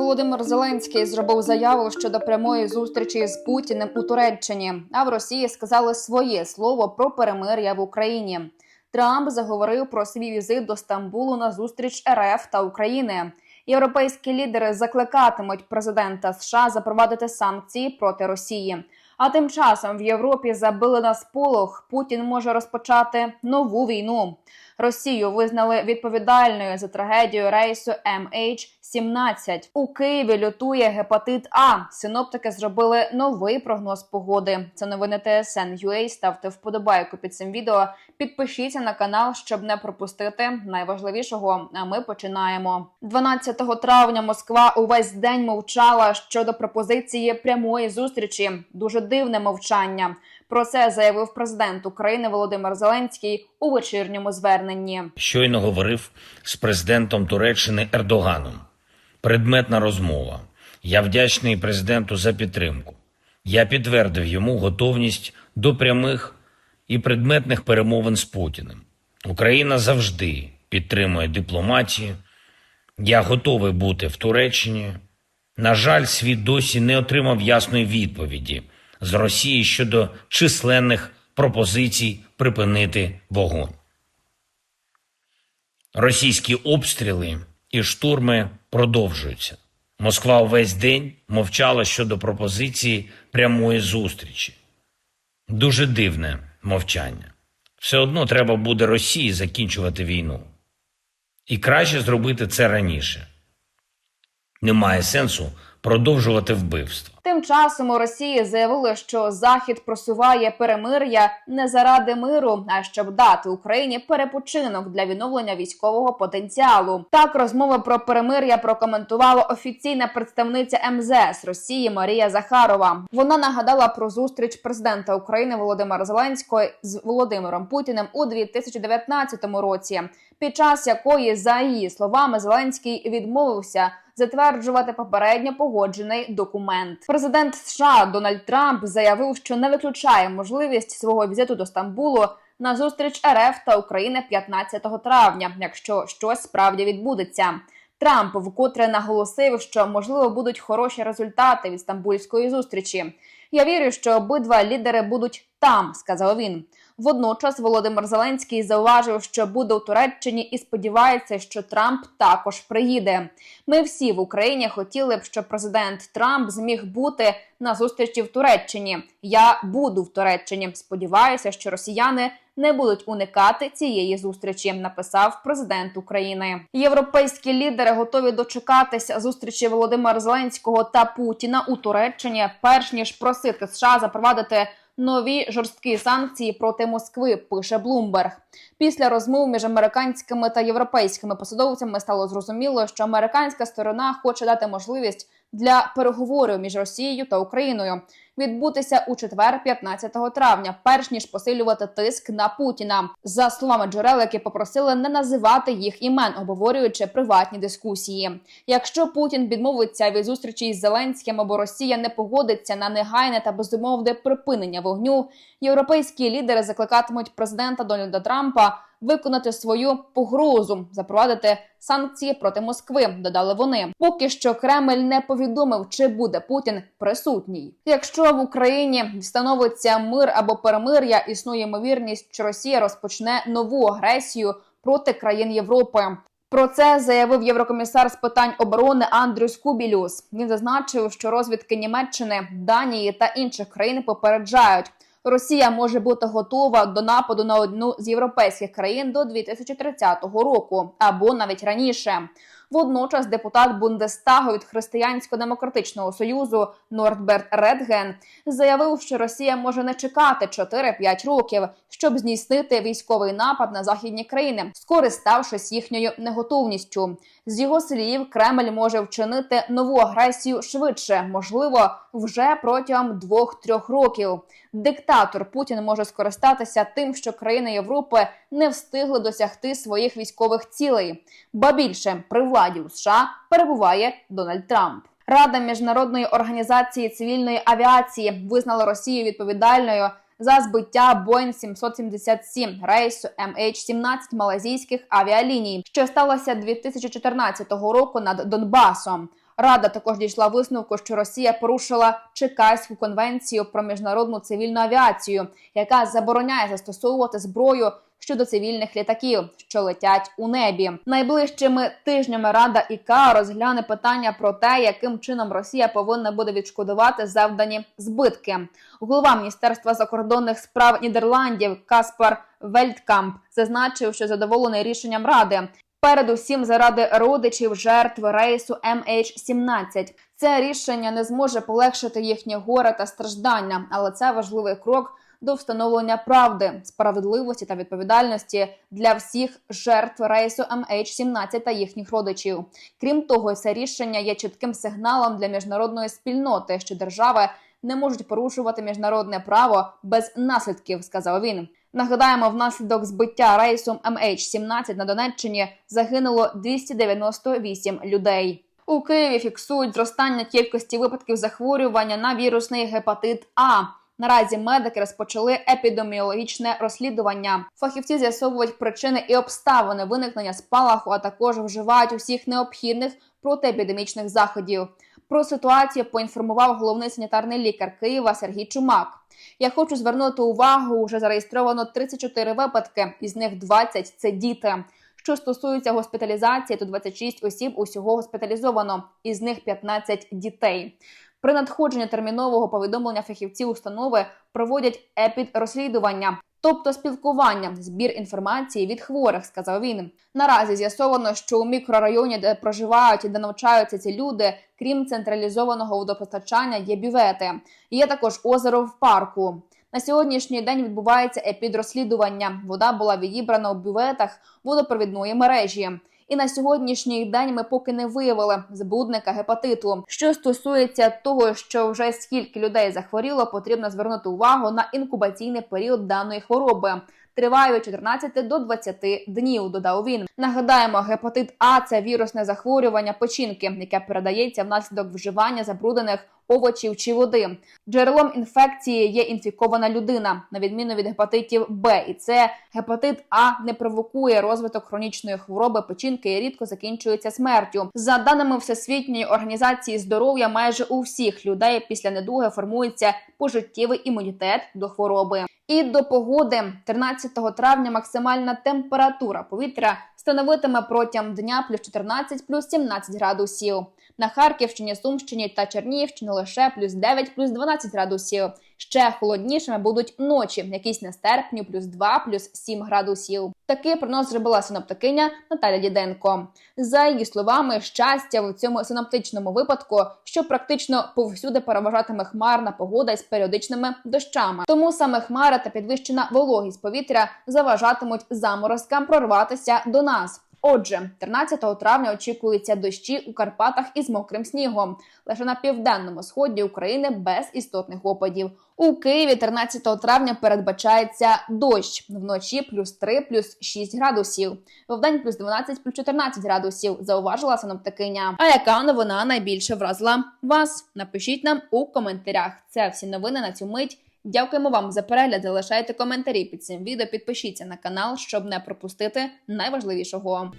Володимир Зеленський зробив заяву щодо прямої зустрічі з Путіним у Туреччині. А в Росії сказали своє слово про перемир'я в Україні. Трамп заговорив про свій візит до Стамбулу на зустріч РФ та України. Європейські лідери закликатимуть президента США запровадити санкції проти Росії. А тим часом в Європі забили на сполох. Путін може розпочати нову війну. Росію визнали відповідальною за трагедію рейсу MH17. У Києві лютує гепатит А. Синоптики зробили новий прогноз погоди. Це новини TSN.ua. Ставте вподобайку під цим відео. Підпишіться на канал, щоб не пропустити найважливішого. А ми починаємо. 12 травня Москва увесь день мовчала щодо пропозиції прямої зустрічі. Дуже дивне мовчання. Про це заявив президент України Володимир Зеленський у вечірньому зверненні. Щойно говорив з президентом Туреччини Ердоганом. Предметна розмова. Я вдячний президенту за підтримку. Я підтвердив йому готовність до прямих і предметних перемовин з Путіним. Україна завжди підтримує дипломатію. Я готовий бути в Туреччині. На жаль, світ досі не отримав ясної відповіді з Росії щодо численних пропозицій припинити вогонь. Російські обстріли і штурми продовжуються. Москва увесь день мовчала щодо пропозиції прямої зустрічі. Дуже дивне мовчання. Все одно треба буде Росії закінчувати війну. І краще зробити це раніше. Немає сенсу продовжувати вбивство. Тим часом у Росії заявили, що Захід просуває перемир'я не заради миру, а щоб дати Україні перепочинок для відновлення військового потенціалу. Так розмова про перемир'я прокоментувала офіційна представниця МЗС Росії Марія Захарова. Вона нагадала про зустріч президента України Володимира Зеленського з Володимиром Путіним у 2019 році, під час якої, за її словами, Зеленський відмовився затверджувати попередньо погоджений документ. Президент США Дональд Трамп заявив, що не виключає можливість свого візиту до Стамбулу на зустріч РФ та України 15 травня, якщо щось справді відбудеться. Трамп вкотре наголосив, що можливо будуть хороші результати від стамбульської зустрічі. Я вірю, що обидва лідери будуть там, сказав він. Водночас Володимир Зеленський зауважив, що буде у Туреччині і сподівається, що Трамп також приїде. Ми всі в Україні хотіли б, щоб президент Трамп зміг бути на зустрічі в Туреччині. Я буду в Туреччині. Сподіваюся, що росіяни не будуть уникати цієї зустрічі. Написав президент України. Європейські лідери готові дочекатися зустрічі Володимира Зеленського та Путіна у Туреччині, перш ніж просити США запровадити нові жорсткі санкції проти Москви. Пише Блумберг. Після розмов між американськими та європейськими посадовцями стало зрозуміло, що американська сторона хоче дати можливість для переговорів між Росією та Україною відбутися у четвер, 15 травня, перш ніж посилювати тиск на Путіна. За словами джерел, які попросили не називати їх імен, обговорюючи приватні дискусії. Якщо Путін відмовиться від зустрічі із Зеленським або Росія не погодиться на негайне та безумовне припинення вогню, європейські лідери закликатимуть президента Дональда Трампа виконати свою погрозу, запровадити санкції проти Москви. Додали вони. Поки що Кремль не повідомив, чи буде Путін присутній. Якщо в Україні встановиться мир або перемир'я, існує ймовірність, що Росія розпочне нову агресію проти країн Європи. Про це заявив єврокомісар з питань оборони Андрюс Кубілюс. Він зазначив, що розвідки Німеччини, Данії та інших країн попереджають. Росія може бути готова до нападу на одну з європейських країн до 2030 року або навіть раніше. Водночас депутат Бундестагу від Християнсько-демократичного союзу Нордберт Редген заявив, що Росія може не чекати 4-5 років, щоб здійснити військовий напад на західні країни, скориставшись їхньою неготовністю. З його слів, Кремль може вчинити нову агресію швидше, можливо, вже протягом 2-3 років. Диктатор Путін може скористатися тим, що країни Європи не встигли досягти своїх військових цілей. Ба більше при владі у США перебуває Дональд Трамп. Рада міжнародної організації цивільної авіації визнала Росію відповідальною за збиття Boeing 777 рейсу MH17 малазійських авіаліній, що сталося 2014 року над Донбасом. Рада також дійшла висновку, що Росія порушила Чекайську конвенцію про міжнародну цивільну авіацію, яка забороняє застосовувати зброю щодо цивільних літаків, що летять у небі. Найближчими тижнями Рада ІКА розгляне питання про те, яким чином Росія повинна буде відшкодувати завдані збитки. Голова міністерства закордонних справ Нідерландів Каспар Вельткамп зазначив, що задоволений рішенням ради. Передусім заради родичів жертв рейсу MH17. Це рішення не зможе полегшити їхнє горе та страждання, але це важливий крок до встановлення правди, справедливості та відповідальності для всіх жертв рейсу MH17 та їхніх родичів. Крім того, це рішення є чітким сигналом для міжнародної спільноти, що держави не можуть порушувати міжнародне право без наслідків, сказав він. Нагадаємо, внаслідок збиття рейсом MH17 на Донеччині загинуло 298 людей. У Києві фіксують зростання кількості випадків захворювання на вірусний гепатит А. Наразі медики розпочали епідеміологічне розслідування. Фахівці з'ясовують причини і обставини виникнення спалаху, а також вживають усіх необхідних протиепідемічних заходів. Про ситуацію поінформував головний санітарний лікар Києва Сергій Чумак. Я хочу звернути увагу, вже зареєстровано 34 випадки, із них 20 – це діти. Що стосується госпіталізації, то 26 осіб усього госпіталізовано, із них 15 дітей. При надходженні термінового повідомлення фахівці установи проводять епідрозслідування, тобто спілкування, збір інформації від хворих, сказав він. Наразі з'ясовано, що у мікрорайоні, де проживають і де навчаються ці люди, крім централізованого водопостачання, є бювети. Є також озеро в парку. На сьогоднішній день відбувається епідрозслідування. Вода була відібрана у бюветах водопровідної мережі. І на сьогоднішній день ми поки не виявили збудника гепатиту. Що стосується того, що вже скільки людей захворіло, потрібно звернути увагу на інкубаційний період даної хвороби. Триває від 14 до 20 днів. Додав він. Нагадаємо, гепатит А це вірусне захворювання печінки, яке передається внаслідок вживання забруднених овочів чи води. Джерелом інфекції є інфікована людина, на відміну від гепатитів Б і С. Гепатит А не провокує розвиток хронічної хвороби печінки і рідко закінчується смертю. За даними Всесвітньої організації здоров'я, майже у всіх людей після недуги формується пожиттєвий імунітет до хвороби. І до погоди 13 травня максимальна температура повітря становитиме протягом дня плюс 14 плюс 17 градусів. На Харківщині, Сумщині та Чернігівщині лише плюс 9 плюс 12 градусів. Ще холоднішими будуть ночі, якісь нестерпні, плюс 2 плюс 7 градусів. Такий прогноз зробила синоптикиня Наталя Діденко. За її словами, щастя в цьому синоптичному випадку, що практично повсюди переважатиме хмарна погода із періодичними дощами. Тому саме хмара та підвищена вологість повітря заважатимуть заморозкам прорватися до нас. Отже, 13 травня очікуються дощі у Карпатах із мокрим снігом. Лише на південному сході України без істотних опадів. У Києві 13 травня передбачається дощ вночі плюс 3, плюс 6 градусів. Вдень плюс 12, плюс 14 градусів. Зауважила синоптикиня. А яка новина найбільше вразила вас? Напишіть нам у коментарях. Це всі новини на цю мить. Дякуємо вам за перегляд. Залишайте коментарі під цим відео. Підпишіться на канал, щоб не пропустити найважливішого.